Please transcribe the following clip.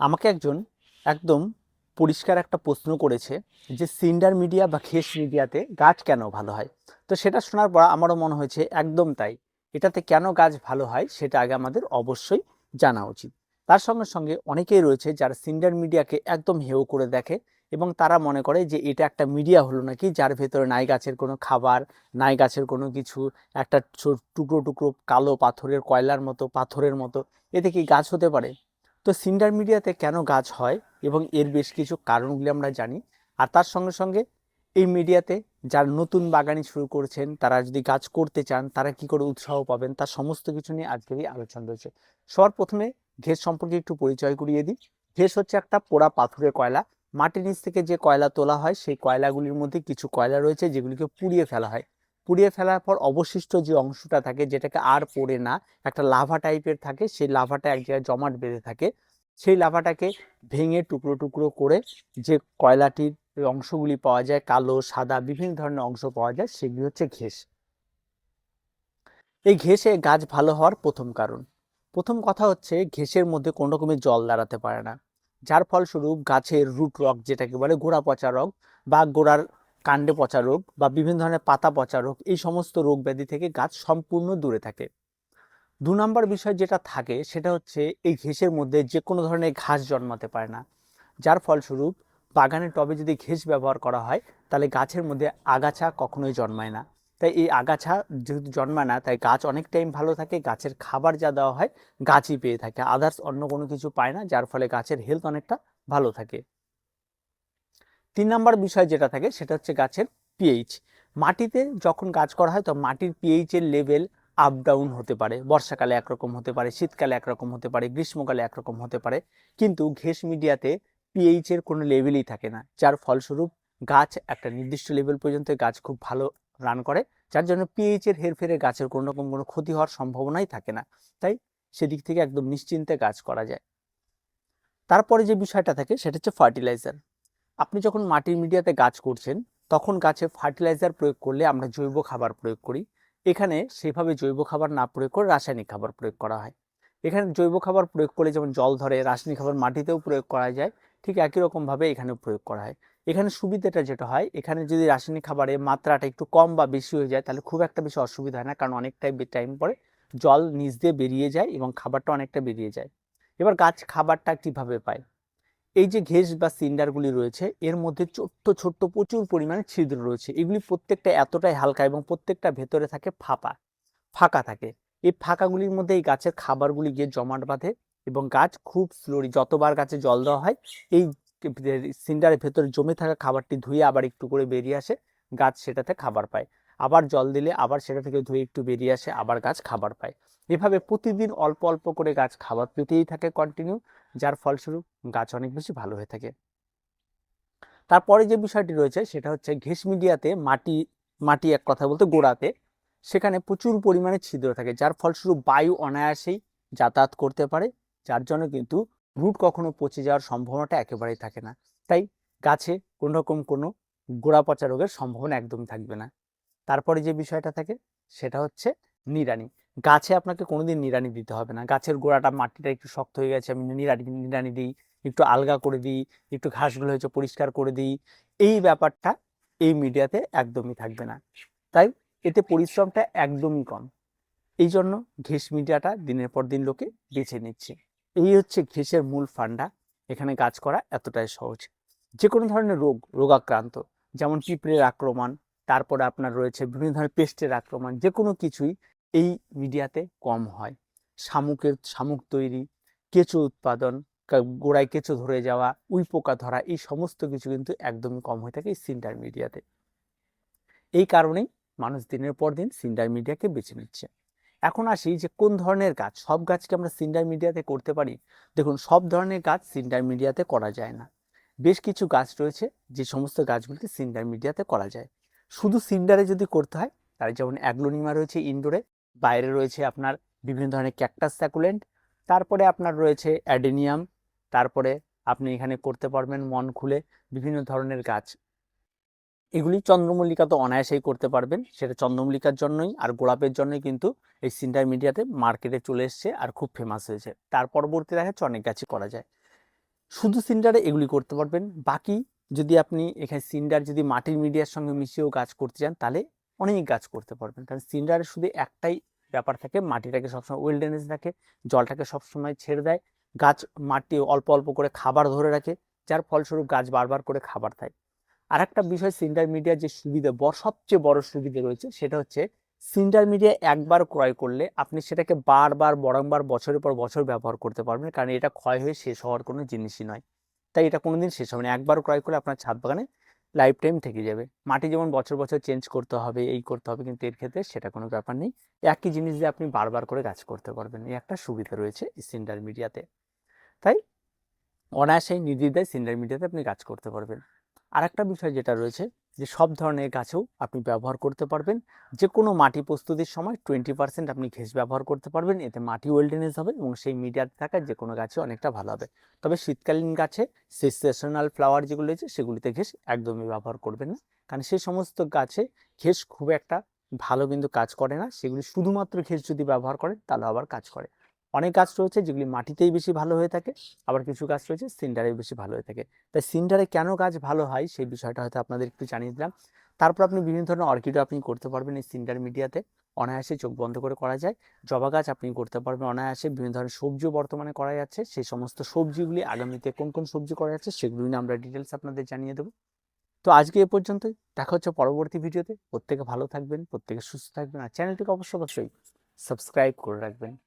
আমাকে একজন একদম পরিষ্কার একটা প্রশ্ন করেছে যে সিন্ডার মিডিয়া বা ঘেস মিডিয়াতে গাছ কেন ভালো হয়? তো সেটা শোনার পর আমারও মনে হয়েছে, একদম তাই। এটাতে কেন গাছ ভালো হয় সেটা আগে আমাদের অবশ্যই জানা উচিত। তার সঙ্গে সঙ্গে অনেকেই রয়েছে যারা সিন্ডার মিডিয়াকে একদম হেও করে দেখে এবং তারা মনে করে যে এটা একটা মিডিয়া হলো নাকি যার ভেতরে নাই গাছের কোনো খাবার, নাই গাছের কোনো কিছু, একটা টুকরো টুকরো কালো পাথরের কয়লার মতো, পাথরের মতো। এতে কি গাছ হতে পারে? তো সিন্ডার মিডিয়াতে কেন গাছ হয় এবং এর বেশ কিছু কারণগুলি আমরা জানি। আর তার সঙ্গে সঙ্গে এই মিডিয়াতে যারা নতুন বাগানি শুরু করছেন, তারা যদি গাছ করতে চান, তারা কি করে উৎসাহ পাবেন, তার সমস্ত কিছু নিয়ে আজকের এই আলোচনা রয়েছে। সবার প্রথমে ঘেস সম্পর্কে একটু পরিচয় করিয়ে দিই। ঘেস হচ্ছে একটা পোড়া পাথুরে কয়লা। মাটির নিচ থেকে যে কয়লা তোলা হয়, সেই কয়লাগুলির মধ্যে কিছু কয়লা রয়েছে, যেগুলিকে পুড়িয়ে ফেলা হয়। পুড়িয়ে ফেলার পর অবশিষ্ট যে অংশটা থাকে, যেটাকে আর পড়ে না, একটা লাভা টাইপের থাকে, সেই লাভাটা এক জায়গায় জমাট বেঁধে থাকে। সেই লাভাটাকে ভেঙে টুকরো টুকরো করে যে কয়লাটির অংশগুলি পাওয়া যায়, কালো, সাদা, বিভিন্ন ধরনের অংশ পাওয়া যায়, সেগুলি হচ্ছে ঘেস। এই ঘেসে গাছ ভালো হওয়ার প্রথম কারণ। প্রথম কথা হচ্ছে ঘেসের মধ্যে কোনো রকমের জল দাঁড়াতে পারে না। যার ফলস্বরূপ গাছের রুট রক যেটাকে বলে গোড়া পচা রোগ বা গোড়ার কাণ্ডে পচা রোগ বা বিভিন্ন ধরনের পাতা পচা রোগ, এই সমস্ত রোগ ব্যাধি থেকে গাছ সম্পূর্ণ দূরে থাকে। দু নম্বর বিষয় যেটা থাকে, সেটা হচ্ছে এই ঘেসের মধ্যে যে কোনো ধরনের ঘাস জন্মাতে পারে না। যার ফলস্বরূপ বাগানের টবে যদি ঘেস ব্যবহার করা হয়, তাহলে গাছের মধ্যে আগাছা কখনোই জন্মায় না। তাই এই আগাছা যেহেতু জন্মায় না, তাই গাছ অনেক টাইম ভালো থাকে, গাছের খাবার যা দেওয়া হয়, গাছই পেয়ে থাকে। আদার্স অন্য কোনো কিছু পায় না, যার ফলে গাছের হেলথ অনেকটা ভালো থাকে। তিন নম্বর বিষয় যেটা থাকে সেটা হচ্ছে গাছের পিএইচ মাটিতে যখন গাছ করা হয় তো মাটির পিএইচের লেভেল আপ ডাউন হতে পারে। বর্ষাকালে একরকম হতে পারে, শীতকালে একরকম হতে পারে, গ্রীষ্মকালে একরকম হতে পারে। কিন্তু ঘেস মিডিয়াতে পিএইচ এর কোনো লেভেলই থাকে না। যার ফলস্বরূপ গাছ একটা নির্দিষ্ট লেভেল পর্যন্ত গাছ খুব ভালো রান করে। যার জন্য পিএইচ এর হেরফেরে গাছের কোনো রকম কোনো ক্ষতি হওয়ার সম্ভাবনাই থাকে না। তাই সেদিক থেকে একদম নিশ্চিন্তে গাছ করা যায়। তারপরে যে বিষয়টা থাকে সেটা হচ্ছে ফার্টিলাইজার আপনি যখন মাটির মিডিয়াতে গাছ করছেন, তখন গাছে ফার্টিলাইজার প্রয়োগ করলে আমরা জৈব খাবার প্রয়োগ করি। এখানে সেভাবে জৈব খাবার না প্রয়োগ করে রাসায়নিক খাবার প্রয়োগ করা হয়। এখানে জৈব খাবার প্রয়োগ করলে যেমন জল ধরে, রাসায়নিক খাবার মাটিতেও প্রয়োগ করা যায়, ঠিক একই রকমভাবে এখানে প্রয়োগ করা হয়। এখানে সুবিধাটা যেটা হয়, এখানে যদি রাসায়নিক খাবারের মাত্রাটা একটু কম বা বেশি হয়ে যায়, তাহলে খুব একটা বেশি অসুবিধা হয় না, কারণ অনেকটাই টাইম পরে জল নিচ দিয়ে বেরিয়ে যায় এবং খাবারটা অনেকটা বেরিয়ে যায়। এবার গাছ খাবারটা কীভাবে পায়? এই যে ঘেস বা সিন্ডারগুলি রয়েছে, এর মধ্যে ছোট্ট ছোট্ট প্রচুর পরিমাণে ছিদ্র রয়েছে। এগুলি প্রত্যেকটা এতটাই হালকা এবং প্রত্যেকটা ভেতরে থাকে ফাঁপা, ফাঁকা থাকে। এই ফাঁকাগুলির মধ্যে এই গাছের খাবারগুলি গিয়ে জমাট বাঁধে এবং গাছ খুব স্লোলি যতবার গাছে জল দেওয়া হয়, এই সিন্ডারের ভেতরে জমে থাকা খাবারটি ধুয়ে আবার একটু করে বেরিয়ে আসে, গাছ সেটাতে খাবার পায়। আবার জল দিলে আবার সেটা থেকে ধুয়ে একটু বেরিয়ে আসে, আবার গাছ খাবার পায়। এভাবে প্রতিদিন অল্প অল্প করে গাছ খাবার পেতেই থাকে কন্টিনিউ যার ফলস্বরূপ গাছ অনেক বেশি ভালো হয়ে থাকে। তারপরে যে বিষয়টি রয়েছে সেটা হচ্ছে ঘেস মিডিয়াতে মাটি মাটি এক কথা বলতে গোড়াতে, সেখানে প্রচুর পরিমাণে ছিদ্র থাকে, যার ফলস্বরূপ বায়ু অনায়াসেই যাতায়াত করতে পারে, যার জন্য কিন্তু রুট কখনো পচে যাওয়ার সম্ভাবনাটা একেবারেই থাকে না। তাই গাছে কোনো রকম কোনো গোড়া পচা রোগের সম্ভাবনা একদম থাকবে না। তারপরে যে বিষয়টা থাকে, সেটা হচ্ছে নিড়ানি। গাছে আপনাকে কোনোদিন নিড়ানি দিতে হবে না। গাছের গোড়াটা, মাটিটা একটু শক্ত হয়ে গেছে, আমি নিড়ানি নিড়ানি দিই, একটু আলগা করে দিই, একটু ঘাসগুলো হয়েছে পরিষ্কার করে দিই। এই ব্যাপারটা এই মিডিয়াতে একদমই থাকবে না। তাই এতে পরিশ্রমটা একদমই কম। এই জন্য ঘেস মিডিয়াটা দিনের পর দিন লোকে বেছে নিচ্ছে। এই হচ্ছে ঘেসের মূল ফান্ডা। এখানে গাছ করা এতটাই সহজ। যে কোনো ধরনের রোগ, রোগাক্রান্ত, যেমন পিঁপড়ের আক্রমণ তারপরে আপনার রয়েছে বিভিন্ন ধরনের পেস্টের আক্রমণ যে কোনো কিছুই এই মিডিয়াতে কম হয়। শামুকের, শামুক তৈরি, কেঁচো উৎপাদন গোড়ায় কেঁচো ধরে যাওয়া, উই পোকা ধরা, এই সমস্ত কিছু কিন্তু একদমই কম হয়ে থাকে এই সিন্টার মিডিয়াতে এই কারণেই মানুষ দিনের পর দিন সিন্ডার মিডিয়াকে বেছে নিচ্ছে। এখন আসি যে কোন ধরনের গাছ, সব গাছকে আমরা সিন্ডার মিডিয়াতে করতে পারি? দেখুন, সব ধরনের গাছ সিন্ডার মিডিয়াতে করা যায় না। বেশ কিছু গাছ রয়েছে, যে সমস্ত গাছগুলিকে সিন্ডার মিডিয়াতে করা যায়। শুধু সিন্ডারে যদি করতে হয় তার যেমন অ্যাগ্লোনিমা রয়েছে ইনডোরে, বাইরে রয়েছে আপনার বিভিন্ন ধরনের ক্যাকটাস স্যাকুলেন্ট, তারপরে আপনার রয়েছে অ্যাডেনিয়াম, তারপরে আপনি এখানে করতে পারবেন মন খুলে বিভিন্ন ধরনের গাছ। এগুলি চন্দ্রমল্লিকা তো অনায়াসেই করতে পারবেন, সেটা চন্দ্রমল্লিকার জন্যই আর গোলাপের জন্যই কিন্তু এই সিন্ডার মিডিয়াতে মার্কেটে চলে এসছে আর খুব ফেমাস হয়েছে। তার পরবর্তী দেখা যাচ্ছে অনেক গাছই করা যায়। শুধু সিন্ডারে এগুলি করতে পারবেন, বাকি যদি আপনি এখানে সিন্ডার যদি মাটির মিডিয়ার সঙ্গে মিশিয়েও গাছ করতে চান, তাহলে অনেক গাছ করতে পারবেন। কারণ সিন্ডারের শুধু একটাই ব্যাপার থাকে, মাটিটাকে সবসময় ওয়েলডেনেস রাখে জলটাকে সবসময় ছেড়ে দেয়, গাছ মাটি অল্প অল্প করে খাবার ধরে রাখে, যার ফলস্বরূপ গাছ বারবার করে খাবার খায়। আর একটা বিষয়, সিন্ডার মিডিয়ার যে সুবিধা সবচেয়ে বড় সুবিধা রয়েছে, সেটা হচ্ছে সিন্ডার মিডিয়া একবার ক্রয় করলে আপনি সেটাকে বারবার, বরংবার বছরের পর বছর ব্যবহার করতে পারবেন, কারণ এটা ক্ষয় হয়ে শেষ হওয়ার কোনো জিনিসই নয়। তাই এটা কোনো দিন শেষ হবে না। একবারও ক্রয় করলে আপনার ছাদ বাগানে লাইফ টাইম থেকে যাবে। মাটি যেমন বছর বছর চেঞ্জ করতে হবে, এই করতে হবে, কিন্তু এর ক্ষেত্রে সেটা কোনো ব্যাপার নেই। একই জিনিস দিয়ে আপনি বারবার করে গাছ করতে পারবেন। এই একটা সুবিধা রয়েছে সিন্ডার মিডিয়াতে তাই? অনায়াসেই নির্দিদায় সিন্ডার মিডিয়াতে আপনি গাছ করতে পারবেন। আর একটা বিষয় যেটা রয়েছে যে সব ধরনের গাছেও আপনি ব্যবহার করতে পারবেন। যে কোনো মাটি প্রস্তুতির সময় টোয়েন্টি পার্সেন্ট আপনি ঘেস ব্যবহার করতে পারবেন। এতে মাটি ওয়েলডেনেস হবে এবং সেই মিডিয়াতে থাকা যে কোনো গাছে অনেকটা ভালো হবে। তবে শীতকালীন গাছে সেই সেশনাল ফ্লাওয়ার যেগুলো রয়েছে, সেগুলিতে ঘেস একদমই ব্যবহার করবেন না। কারণ সেই সমস্ত গাছে ঘেস খুব একটা ভালো কিন্তু কাজ করে না। সেগুলি শুধুমাত্র ঘেস যদি ব্যবহার করেন, তাহলে আবার কাজ করে। অনেক গাছ রয়েছে যেগুলি মাটিতেই বেশি ভালো হয়ে থাকে, আবার কিছু গাছ রয়েছে সিন্ডারে বেশি ভালো হয়ে থাকে। তাই সিন্ডারে কেন গাছ ভালো হয় সেই বিষয়টা হয়তো আপনাদের একটু জানিয়ে দিলাম। তারপর আপনি বিভিন্ন ধরনের অর্কিডও আপনি করতে পারবেন এই সিন্ডার মিডিয়াতে। অনায়াসে চোখ বন্ধ করে করা যায়। জবা গাছ আপনি করতে পারবেন অনায়াসে। বিভিন্ন ধরনের সবজিও বর্তমানে করা যাচ্ছে। সেই সমস্ত সবজিগুলি আগামীতে কোন কোন সবজি করা যাচ্ছে সেগুলি নিয়ে আমরা ডিটেলস আপনাদের জানিয়ে দেবো। তো আজকে এ পর্যন্তই। দেখা হচ্ছে পরবর্তী ভিডিওতে। প্রত্যেকে ভালো থাকবেন, প্রত্যেকে সুস্থ থাকবেন। আর চ্যানেলটিকে অবশ্য অবশ্যই সাবস্ক্রাইব করে রাখবেন।